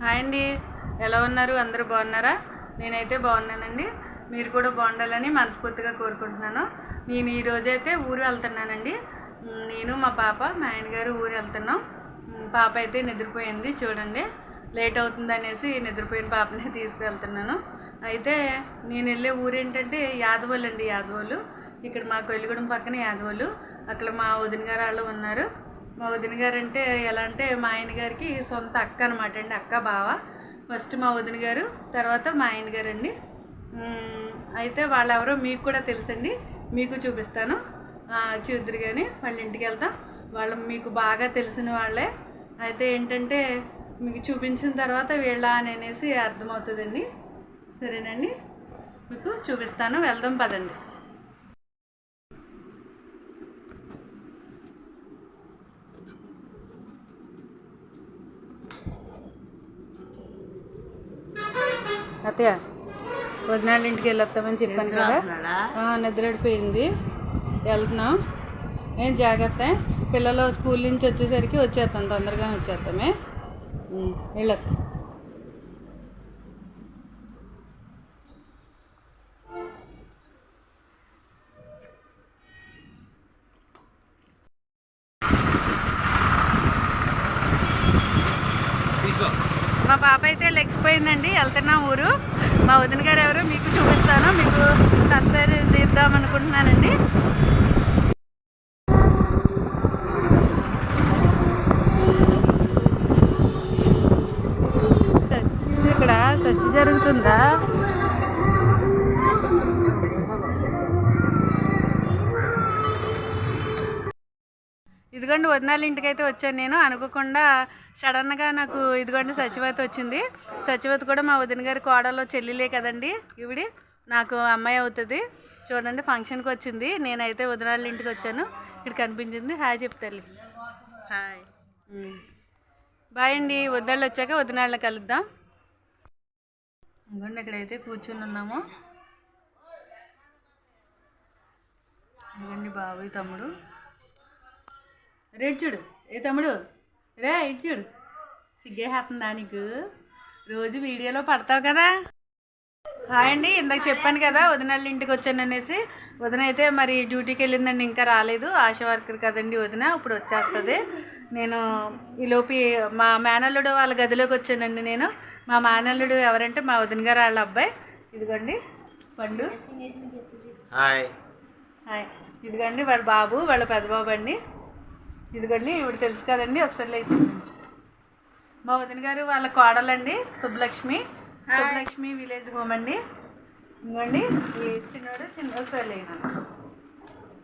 Hi అండి. ఎలా ఉన్నారు? అందరూ బాగున్నారా? నేనైతే బాగున్నానండి. మీరు కూడా బాగుండాలని మనస్ఫూర్తిగా కోరుకుంటున్నాను. నేను ఈరోజైతే ఊరు వెళ్తున్నానండి. నేను మా పాప మా ఆయన గారు ఊరు వెళ్తున్నాం. పాప అయితే నిద్రపోయింది చూడండి. లేట్ అవుతుంది అనేసి నిద్రపోయిన పాపని తీసుకువెళ్తున్నాను. అయితే నేను వెళ్ళే ఊరు ఏంటంటే యాదవోలు అండి యాదవోలు. ఇక్కడ మా కొల్లిగూడెం పక్కన యాదవోలు. అక్కడ మా వదిన గారు వాళ్ళు ఉన్నారు. మా వదిన గారు అంటే ఎలా అంటే మా ఆయన గారికి సొంత అక్క అనమాట అండి అక్క బావ. ఫస్ట్ మా వదిన గారు తర్వాత మా ఆయన గారు అండి అయితే వాళ్ళెవరో మీకు కూడా తెలుసండి మీకు చూపిస్తాను. చూద్దరు కానీ వాళ్ళ ఇంటికి వెళ్తాం. వాళ్ళు మీకు బాగా తెలిసిన వాళ్ళే. అయితే ఏంటంటే మీకు చూపించిన తర్వాత వీళ్ళ అని అనేసి అర్థమవుతుందండి. సరేనండి? మీకు చూపిస్తాను వెళ్దాం పదండి. అత్తయ్య వదినాళ్ళ ఇంటికి వెళ్ళొస్తామని చెప్పాను కదా. నిద్రడిపోయింది వెళ్తున్నాం. ఏం జాగ్రత్త? పిల్లలు స్కూల్ నుంచి వచ్చేసరికి వచ్చేస్తాం తొందరగానే వచ్చేస్తామే. వెళ్ళొస్తాం మా పాప అయిపోయిందండి. వెళ్తున్నా వెళ్తున్నాం ఊరు. మా వదిన గారు ఎవరు? మీకు చూపిస్తాను. మీకు సర్ప్రైజ్ తీద్దాం అనుకుంటున్నానండి. సచ్- ఇక్కడ సచ్చి జరుగుతుందా? ఇదిగోండి వదినాల ఇంటికి అయితే వచ్చాను నేను. అనుకోకుండా సడన్గా నాకు ఇదిగోండి సచివతి వచ్చింది. సచివతి కూడా మా వదిన గారి కోడలో చెల్లిలే కదండి. ఇవిడి నాకు అమ్మాయి అవుతుంది. చూడండి ఫంక్షన్కి వచ్చింది. నేనైతే వదినాళ్ళ ఇంటికి వచ్చాను. ఇక్కడ కనిపించింది. Hi చెప్తాలి hi. బాయ్ అండి. వదినాళ్ళు వచ్చాక వదినాళ్ళని కలుద్దాం. ఇదిగోండి ఇక్కడైతే కూర్చుని ఉన్నాము. ఇదిగోండి బాబు తమ్ముడు. రే ఇటు చూడు. ఏ తమ్ముడు? రే ఇటు చూడు. సిగ్గేసేస్తుందా నీకు రోజు వీడియోలో పడతావు కదా. హాయ్ అండి ఇందాక చెప్పాను కదా వదినళ్ళ ఇంటికి వచ్చాను అనేసి. వదిన అయితే మరి డ్యూటీకి వెళ్ళిందండి ఇంకా రాలేదు. ఆశా వర్కర్ కదండి వదిన ఇప్పుడు వచ్చేస్తుంది. నేను ఈలోపు మా మేనల్లుడు వాళ్ళ గదిలోకి వచ్చానండి నేను. మా మేనల్లుడు ఎవరంటే మా వదిన గారు వాళ్ళ అబ్బాయి. ఇదిగోండి పండు. హాయ్. హాయ్. ఇదిగోండి వాళ్ళ బాబు వాళ్ళ పెద్ద బాబు అండి. ఇదిగోండి ఇప్పుడు తెలుసు కదండి ఒకసారి లైట్ మా వదిన గారు వాళ్ళ కోడలండి సుబ్బలక్ష్మి. సుబ్బలక్ష్మి విలేజ్ హోమ్ అండి. ఇదిగోండి ఈ చిన్నోడు చిన్న ఒకసారి లేను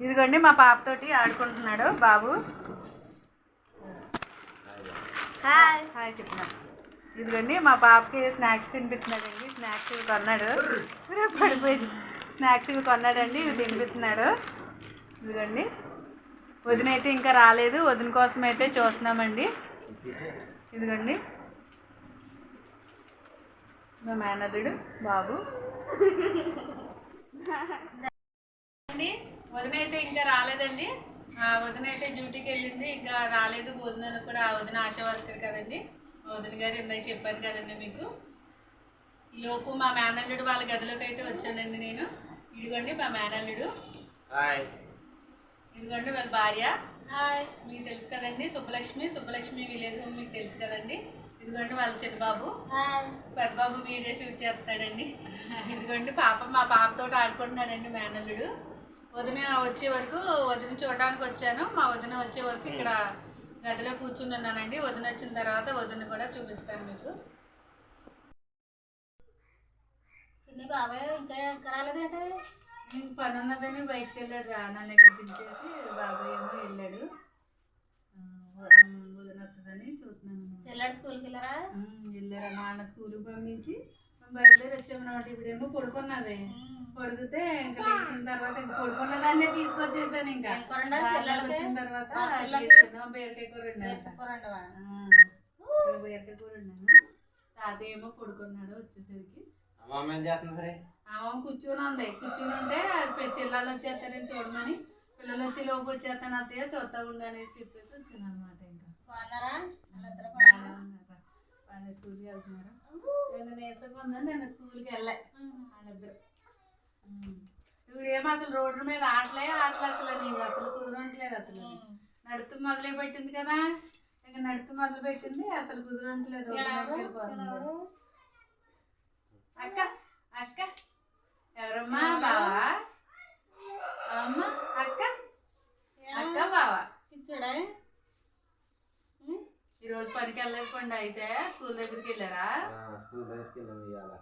ఇదిగోండి మా పాపతోటి ఆడుకుంటున్నాడు బాబు. హాయ్ హాయ్ చెప్పిన ఇదిగోండి మా పాపకి స్నాక్స్ తినిపిస్తున్నాడండి స్నాక్స్ ఇవి కొన్నాడు. పడిపోయింది. స్నాక్స్ ఇవి కొన్నాడండి ఇవి తినిపిస్తున్నాడు. ఇదిగోండి. వదిన అయితే ఇంకా రాలేదు. వదిన కోసం అయితే చూస్తున్నామండి. ఇదిగోండి. మా మేనల్లుడు బాబు. అండి వదిన అయితే ఇంకా రాలేదండి. వదిన అయితే డ్యూటీకి వెళ్ళింది. ఇంకా రాలేదు భోజనానికి కూడా. ఆ వదిన ఆశా కదండి. వదిన గారు ఇందాక చెప్పాను కదండి మీకు. ఈ లోపు మా మేనల్లుడు వాళ్ళ గదిలోకి అయితే వచ్చానండి నేను. ఇదిగోండి మా మేనల్లుడు. ఇదిగోండి వాళ్ళ భార్య. మీకు తెలుసు కదండి సుబ్బలక్ష్మి. సుబ్బలక్ష్మి విలేజ్ హోమ్ మీకు తెలుసు కదండి. ఇదిగోండి వాళ్ళ చిన్నబాబు. పెద్దబాబు వీడియో షూట్ చేస్తాడండి. ఇదిగోండి పాప మా పాపతో ఆడుకుంటున్నాడండి మేనల్లుడు వదిన వచ్చే వరకు వదిన చూడడానికి వచ్చాను. మా వదిన వచ్చే వరకు ఇక్కడ గదిలో కూర్చుని ఉన్నానండి వదిన వచ్చిన తర్వాత వదిన కూడా చూపిస్తాను మీకు. చిన్న బాబాయ్ ఇంకా రాలేదంటే నేను పని ఉన్నదని బయటకు వెళ్ళాడు రా. నన్ను ఇక్కడ దించేసి బాబాయ్ ఏమో వెళ్ళాడు. ఆ, అమ్మ వదిన వస్తుందని చూస్తున్నాను చెల్లాడు స్కూల్కి వెళ్ళారా? వెళ్ళారా. మా అన్న స్కూల్కి పంపించి బయలుదేరి వచ్చామన్నమాట. ఇప్పుడేమో పడుకున్నది. పడిగితే ఇంకా లేచిన తర్వాత ఇంకా పడుకున్న దాన్నే తీసుకొచ్చేసాను ఇంకా? వచ్చిన తర్వాత? తీసుకుందాం బీరకాయ కూర బీరకాయ కూర వండాను. తాతయ్య ఏమో పడుకున్నాడు వచ్చేసరికి. ఆమె కూర్చుని ఉంది. కూర్చుని ఉంటే చెల్లెళ్ళు వచ్చేస్తారని చూడమని పిల్లలు వచ్చి లోపు వచ్చేస్తాను అత్తయ్య చూస్తా ఉండు అనేసి చెప్పేసి వచ్చాను అనమాట ఇంకా. బాగున్నారా? వాళ్ళిద్దరూ బాగానే ఉన్నారు. బాగానే స్కూల్ ఊరికి వెళ్తున్నారు. నేను నీరసంగా ఉందని నేను స్కూల్కి వెళ్ళా. వాళ్ళిద్దరు. ఉమ్. ఇప్పుడు ఏమో అసలు రోడ్డు మీద ఆటలే ఆటలు అసలు నీవు అసలు కుదరట్లేదు అసలు నడుతూ మొదలు పెట్టింది కదా. ఇంకా నడుతూ మొదలు పెట్టింది అసలు కుదరట్లేదు. రోడ్డు వెళ్ళిపోతుంది అక్క అక్క ఎవరమ్మా బావా అమ్మ అక్క అక్క బావా ఇచ్చాడా ఈ రోజు పనికి వెళ్ళలేదు పండు అయితే. స్కూల్ దగ్గరికి వెళ్ళారా? స్కూల్ దగ్గరికి వెళ్ళాము ఇవాళ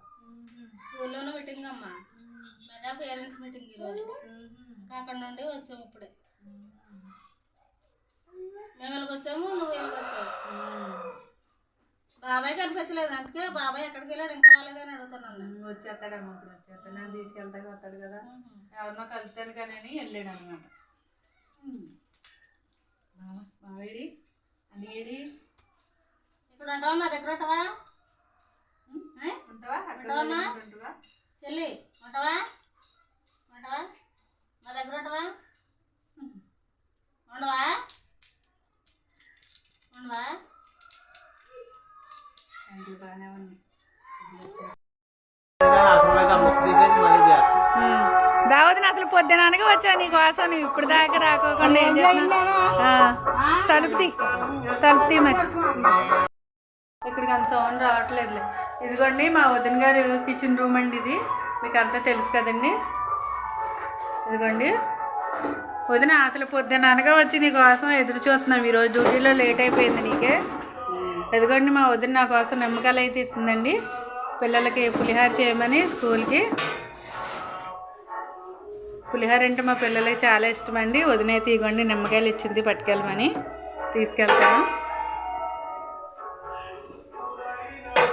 స్కూల్లోనే మీటింగ్ అమ్మా. మెగా పేరెంట్స్ మీటింగ్ ఈరోజు అక్కడ నుండి వచ్చాము ఇప్పుడే. మేము వచ్చాము నువ్వు వెళ్ళకి వచ్చావు. బాబాయ్ కనిపించలేదు. అందుకే బాబాయ్ ఎక్కడికి వెళ్ళాడు? ఇంకా రాలేదని అడుగుతున్నాను నేను. వచ్చేస్తాడమ్మా ఇప్పుడు వచ్చేస్తాడు. నన్ను తీసుకెళ్తాక వస్తాడు కదా. ఎవరినో కలుస్తాను కానీ అని వెళ్ళాడు అనమాట బావేడి అది ఏడి? నా దగ్గర ఉంటావా? ఉంటావా చెల్లి ఉంటావా? ఉంటావా? నా దగ్గర ఉంటావా ఉండవా? ఉండవా బాగానే ఉంది. దావతిని అసలు పొద్దుననగా వచ్చా నీ కోసం నువ్వు ఇప్పుడు దాకా రాకోకుండా ఏం చేస్తున్నావు? ఆ, తలుపు తీ. తలుపు తీ మరి. ఇక్కడికి అంత సౌండ్ రావట్లేదులే. ఇదిగోండి మా వదిన గారు కిచెన్ రూమ్ అండి ఇది. మీకు అంతా తెలుసు కదండి. ఇదిగోండి. వదిన అసలు పొద్దున అనగా వచ్చి నీ కోసం ఎదురు చూస్తున్నాం. ఈరోజు డ్యూటీలో లేట్ అయిపోయింది నీకే. ఇదిగోండి మా వదిన నా కోసం నిమ్మకాయలు అయితే ఇస్తుందండి. పిల్లలకి పులిహార చేయమని స్కూల్కి. పులిహోర అంటే మా పిల్లలకి చాలా ఇష్టం అండి అయితే ఇగోండి నిమ్మకాయలు ఇచ్చింది పట్టుకెళ్ళమని తీసుకెళ్తాను.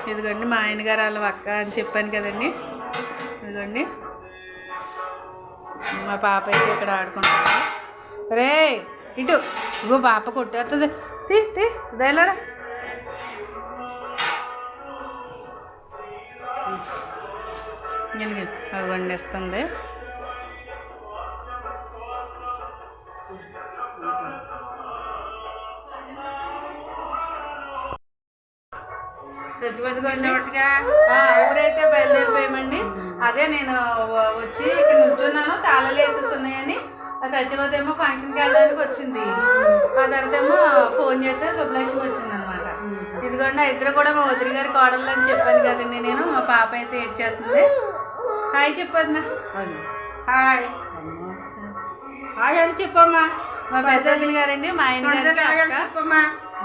ఇదిగోండి మా ఆయన గారు వాళ్ళ అక్క అని చెప్పాను కదండి ఇదిగోండి మా పాప అయితే ఇక్కడ ఆడుకుంటుంది రే ఇటు ఇగో పాప కొట్టేస్తుంది తీ తీ ఇదేలారా ఎలుగు అవి వండేస్తుంది చచ్చిపోతుగా ఊరైతే బయలుదేరిపోయామండి అదే నేను వచ్చి ఇక్కడ నుంచున్నాను తాళాలు వేసేసి ఉన్నాయని ఆ సత్యవతి ఏమో ఫంక్షన్కి వెళ్ళడానికి వచ్చింది. ఆ తర్వాత ఏమో ఫోన్ చేస్తే శుభలక్ష్మి వచ్చింది అనమాట ఇదిగోండి ఇద్దరు కూడా మా వదిలి గారి కోడళ్ళు అని చెప్పాను కదండి నేను మా పాప అయితే ఏడ్చేస్తుంది హాయ్ చెప్పదు హాయ్. హాయ్ అని చెప్పమ్మా. మా పెద్ద వదిన గారండి మా ఆయన అక్క.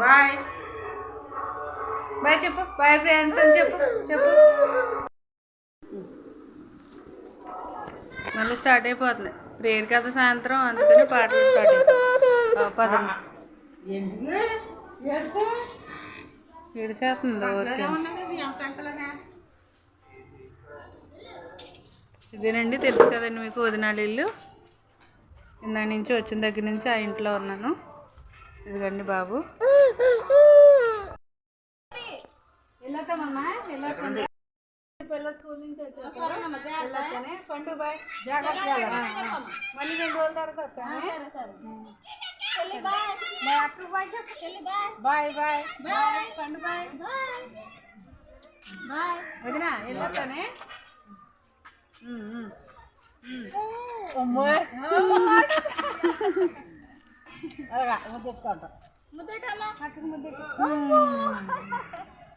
బాయ్. బాయ్ చెప్పు బాయ్ ఫ్రెండ్స్ అని చెప్పు చెప్పు. మళ్ళీ స్టార్ట్ అయిపోతుంది. ప్రేయర్ కదా సాయంత్రం అందుకని పాటలు స్టార్ట్ అయిపోతుంది పదమ్మ ఏడిసేస్తుంది ఇదేనండి తెలుసు కదండి మీకు వదినాళ్ళ ఇల్లు. ఇందాక నుంచి వచ్చిన దగ్గర నుంచి ఆ ఇంట్లో ఉన్నాను. ఇదిగండి బాబు. వెళ్ళొస్తామమ్మా వెళ్ళొస్తాను పిల్లల స్కూల్ నుంచి వచ్చేస్తాను వెళ్ళొస్తానే పండు బాయ్ మళ్ళీ రెండు రోజుల తర్వాత వస్తాను బాయ్ అక్క బాయ్ చెప్పు bye bye bye Pandu bye bye వదినా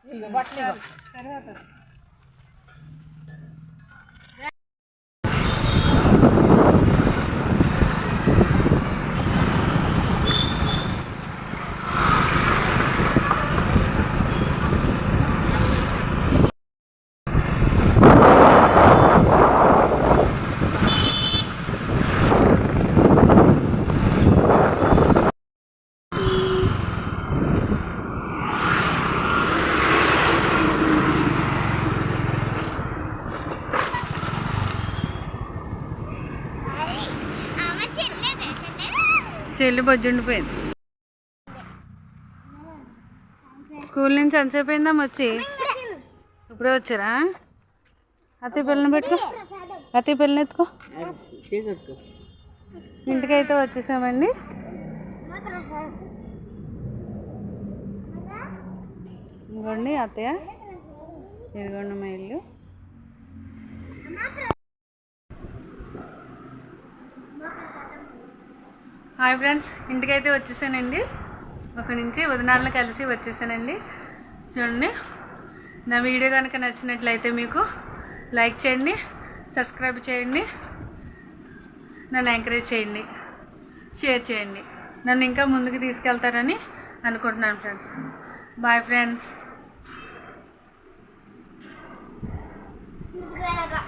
ఇక బట్టలు సరే చెల్లి బొజ్జుండిపోయింది స్కూల్ నుంచి ఎంతసేపు వచ్చి? ఇప్పుడే వచ్చారా? అతి పిల్లని పెట్టుకో. అత్తయ్య పిల్లని ఎత్తుకో. ఇంటికైతే వచ్చేసామండి. ఇంకోండి అత్తయ్య. ఇదిగోండి మా ఇల్లు. హాయ్ ఫ్రెండ్స్ ఇంటికైతే వచ్చేసానండి. ఒక నుంచి వదినాలను కలిసి వచ్చేసానండి. చూడండి నా వీడియో కనుక నచ్చినట్లయితే మీకు లైక్ చేయండి సబ్స్క్రైబ్ చేయండి నన్ను ఎంకరేజ్ చేయండి షేర్ చేయండి. నన్ను ఇంకా ముందుకు తీసుకెళ్తారని అనుకుంటున్నాను ఫ్రెండ్స్. Bye friends. గలగా